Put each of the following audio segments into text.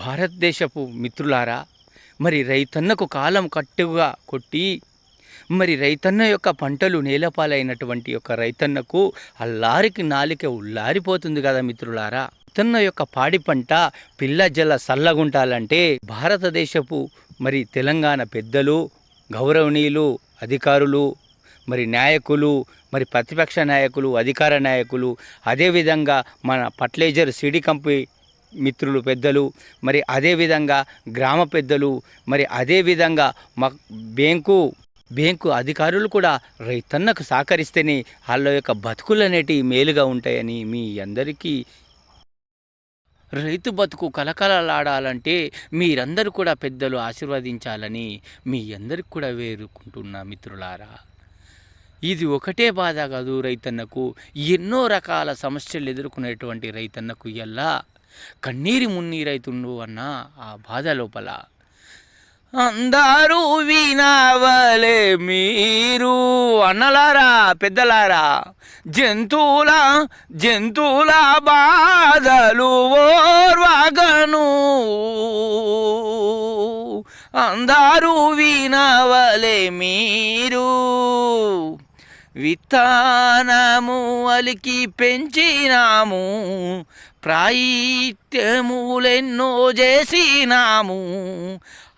భారతదేశపు మిత్రులారా మరి రైతన్నకు కాలం కట్టుగా కొట్టి మరి రైతన్న యొక్క పంటలు నేలపాలైనటువంటి యొక్క రైతన్నకు అల్లారికి నాలిక ఉల్లారిపోతుంది కదా మిత్రులారా. రైతన్న యొక్క పాడి పంట పిల్ల జల సల్లగుంటాలంటే భారతదేశపు మరి తెలంగాణ పెద్దలు గౌరవనీయులు అధికారులు మరి నాయకులు మరి ప్రతిపక్ష నాయకులు అధికార నాయకులు అదేవిధంగా మన పట్లేజర్ సిడి కంపెనీ మిత్రులు పెద్దలు మరి అదేవిధంగా గ్రామ పెద్దలు మరి అదేవిధంగా మా బ్యాంకు బ్యాంకు అధికారులు కూడా రైతన్నకు సహకరిస్తేనే వాళ్ళ యొక్క బతుకులు అనేటివి మేలుగా ఉంటాయని మీ అందరికీ రైతు బతుకు కలకలలాడాలంటే మీరందరూ కూడా పెద్దలు ఆశీర్వదించాలని మీ అందరికి కూడా వేరుకుంటున్నా మిత్రులారా. ఇది ఒకటే బాధ కాదు రైతన్నకు. ఎన్నో రకాల సమస్యలు ఎదుర్కొనేటువంటి రైతన్నకు ఎలా కన్నీరి మున్నీరైతుండు అన్న ఆ బాధ లోపల. అందరూ వినవలే మీరు అన్నలారా పెద్దలారా. జంతువుల జంతువుల బాధలు ఓర్వగను అందరూ వినవలే మీరు విత్తనము అలికి పెంచినాము ప్రాయిత్యములెన్నో చేసినాము.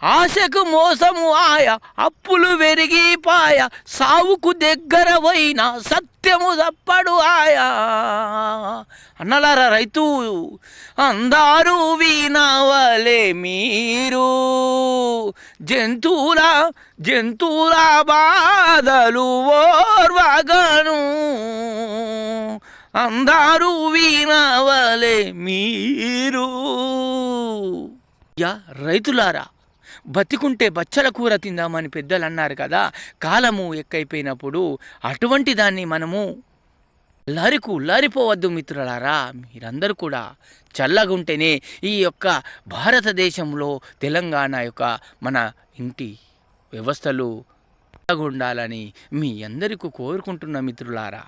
ఆశకు మోసము ఆయ అప్పులు పెరిగిపాయ సావుకు దగ్గర పోయిన సత్యము తప్పడు ఆయా. అన్నలారా రైతు అందరూ వీణవలే మీరు జంతువుల జంతువుల బాధలు ఓర్వగను. అందరూ వినవలే మీరు. యా రైతులారా బతికుంటే బచ్చల కూర తిందామని పెద్దలు అన్నారు కదా. కాలము ఎక్కైపోయినప్పుడు అటువంటి దాన్ని మనము లారికు లారిపోవద్దు మిత్రులారా. మీరందరూ కూడా చల్లగా ఉంటేనే ఈ యొక్క భారతదేశంలో తెలంగాణ యొక్క మన ఇంటి వ్యవస్థలు చల్లగా ఉండాలని మీ అందరికీ కోరుకుంటున్న మిత్రులారా.